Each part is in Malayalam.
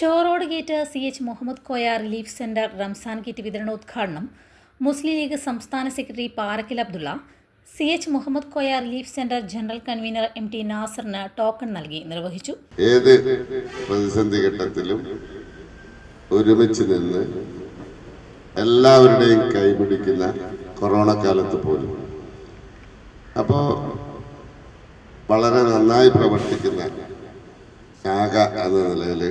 Chorode gate C H Muhammad Koya relief centre Ramzan kit വിതരണോദ്ഘാടനം മുസ്ലിം ലീഗ് സംസ്ഥാന secretary Parakkal Abdulla C H Muhammad Koya relief centre general convener M T നാസറിന് token നൽകി നിർവഹിച്ചു. ഏത് പ്രതിസന്ധി ഘട്ടത്തിലും ഒരുമിച്ച് നിന്ന് എല്ലാവരുടെയും കൈപിടിക്കുന്ന കൊറോണ കാലത്ത് പോലും. അപ്പോൾ വളരെ നന്നായി പ്രവർത്തിക്കുന്ന ശാഖ എന്ന നിലയിൽ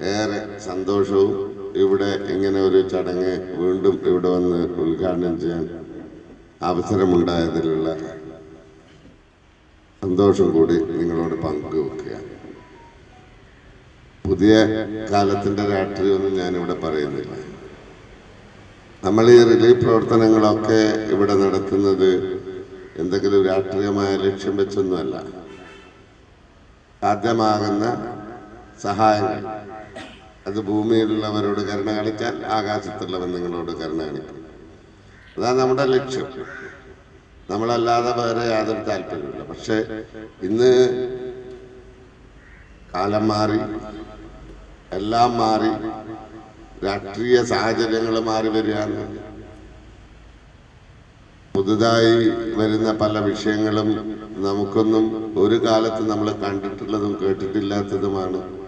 ഏറെ സന്തോഷവും ഇവിടെ ഇങ്ങനെ ഒരു ചടങ്ങ് വീണ്ടും ഇവിടെ വന്ന് ഉദ്ഘാടനം ചെയ്യാൻ അവസരമുണ്ടായതിലുള്ള സന്തോഷം കൂടി നിങ്ങളോട് പങ്കുവെക്കുക. പുതിയ കാലത്തിന്റെ രാഷ്ട്രീയമൊന്നും ഞാനിവിടെ പറയുന്നില്ല. നമ്മൾ ഈ റിലീഫ് പ്രവർത്തനങ്ങളൊക്കെ ഇവിടെ നടത്തുന്നത് എന്തെങ്കിലും രാഷ്ട്രീയമായ ലക്ഷ്യം വെച്ചൊന്നുമല്ല. സാധ്യമാകുന്ന സഹായങ്ങൾ അത് ഭൂമിയിലുള്ളവരോട് കരുണ കാണിച്ചാൽ ആകാശത്തുള്ളവൻ നിങ്ങളോട് കരുണ കാണിക്കും. അതാണ് നമ്മുടെ ലക്ഷ്യം. നമ്മളല്ലാതെ വേറെ യാതൊരു താല്പര്യമില്ല പക്ഷെ ഇന്ന് കാലം മാറി എല്ലാം മാറി രാഷ്ട്രീയ സാഹചര്യങ്ങൾ മാറി വരികയാണ്. പുതുതായി വരുന്ന പല വിഷയങ്ങളും നമുക്കൊന്നും ഒരു കാലത്ത് നമ്മൾ കണ്ടിട്ടുള്ളതും കേട്ടിട്ടില്ലാത്തതുമാണ്.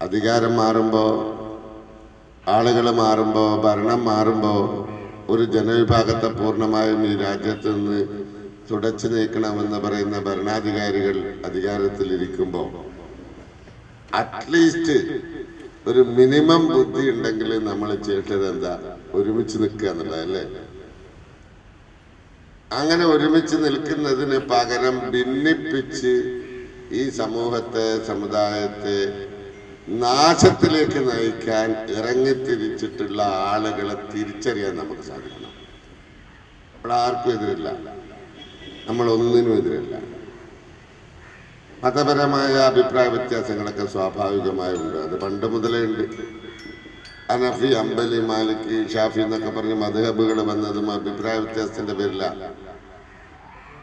അധികാരം മാറുമ്പോൾ ആളുകൾ മാറുമ്പോൾ ഭരണം മാറുമ്പോൾ ഒരു ജനവിഭാഗത്തെ പൂർണമായും ഈ രാജ്യത്ത് നിന്ന് തുടച്ചു നീക്കണമെന്ന് പറയുന്ന ഭരണാധികാരികൾ അധികാരത്തിലിരിക്കുമ്പോൾ അറ്റ്ലീസ്റ്റ് ഒരു മിനിമം ബുദ്ധി ഉണ്ടെങ്കിൽ നമ്മൾ ചെയ്യേണ്ടത് എന്താ ഒരുമിച്ച് നിൽക്കുക എന്നുള്ളതല്ലേ? അങ്ങനെ ഒരുമിച്ച് നിൽക്കുന്നതിന് പകരം ഭിന്നിപ്പിച്ച് ഈ സമൂഹത്തെ സമുദായത്തെ നാശത്തിലേക്ക് നയിക്കാൻ ഇറങ്ങിത്തിരിച്ചിട്ടുള്ള ആളുകളെ തിരിച്ചറിയാൻ നമുക്ക് സാധിക്കണം. നമ്മൾ ആർക്കും എതിരില്ല. നമ്മൾ ഒന്നിനും എതിരല്ല. മതപരമായ അഭിപ്രായ വ്യത്യാസങ്ങളൊക്കെ സ്വാഭാവികമായി ഉണ്ട്. അത് പണ്ട് മുതലേ ഉണ്ട്. അനഫി അമ്പലി മാലിക് ഷാഫി എന്നൊക്കെ പറഞ്ഞ് മധുഹബുകൾ വന്നതും അഭിപ്രായ വ്യത്യാസത്തിന്റെ പേരില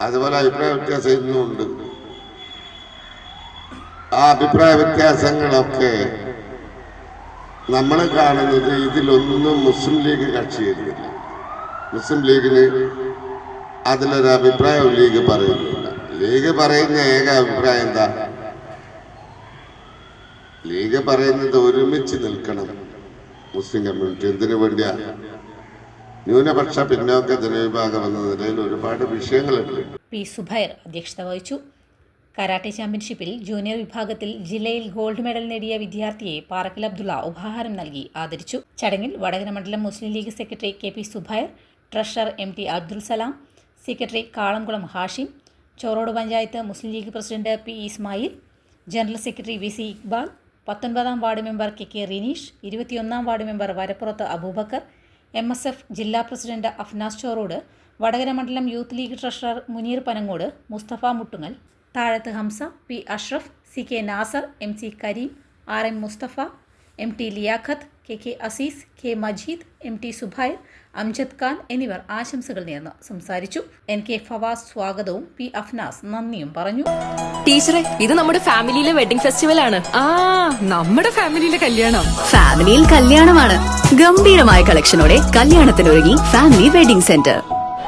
അതുപോലെ അഭിപ്രായ വ്യത്യാസം ഇന്നും ഉണ്ട്. ആ അഭിപ്രായ വ്യത്യാസങ്ങളൊക്കെ നമ്മൾ കാണുന്നത് ഇതിലൊന്നും മുസ്ലിം ലീഗ് കക്ഷി ചെയ്തിട്ടില്ല മുസ്ലിം ലീഗിന് അതിലൊരു അഭിപ്രായം ലീഗ് പറയുന്നില്ല. ലീഗ് പറയുന്ന ഏക അഭിപ്രായം എന്താ? ലീഗ് പറയുന്നത് ഒരുമിച്ച് നിൽക്കണം മുസ്ലിം കമ്മ്യൂണിറ്റി. എന്തിനു വേണ്ടിയാ? ന്യൂനപക്ഷ പിന്നോക്ക ജനവിഭാഗം എന്ന നിലയിൽ ഒരുപാട് വിഷയങ്ങളുണ്ട്. പി സുബൈർ അധ്യക്ഷത വഹിച്ചു. കരാട്ടെ ചാമ്പ്യൻഷിപ്പിൽ ജൂനിയർ വിഭാഗത്തിൽ ജില്ലയിൽ ഗോൾഡ് മെഡൽ നേടിയ വിദ്യാർത്ഥിയെ പാറക്കൽ അബ്ദുള്ള ഉപഹാരം നൽകി ആദരിച്ചു. ചടങ്ങിൽ വടകര മണ്ഡലം Muslim League secretary K P Subair treasurer M T Abdul Salam secretary Kalamkulam Hashim Chorode panchayat Muslim League president P Ismail general secretary V C Iqbal പത്തൊൻപതാം ward member K K Rineesh ഇരുപത്തിയൊന്നാം ward member Varappurath Aboobacker M S F ജില്ലാ പ്രസിഡന്റ് അഫ്നാസ് ചോറോട് വടകര മണ്ഡലം Youth League treasurer Muneer Panangode Mustafa Muttungal Thazhath Hamza P Ashraf C K Nasar M C Kareem R M Mustafa M T Liyaqat K K Azeez K Majeed M T Subair Amjad Khan എന്നിവർ ആശംസകൾ നേർന്ന് സംസാരിച്ചു. എൻ കെ ഫവാസ് സ്വാഗതവും പി അഫ്നാസ് നന്ദിയും പറഞ്ഞു. ടീച്ചറെ ഇത് നമ്മുടെ ഫാമിലിയിലെ വെഡിംഗ് ഫെസ്റ്റിവൽ ആണ്. ആ നമ്മുടെ ഫാമിലിയിലെ കല്യാണം. ഫാമിലിയിൽ കല്യാണമാണ്. ഗംഭീരമായ കളക്ഷനോടെ കല്യാണത്തിനൊരുങ്ങി ഫാമിലി വെഡിംഗ് സെന്റർ.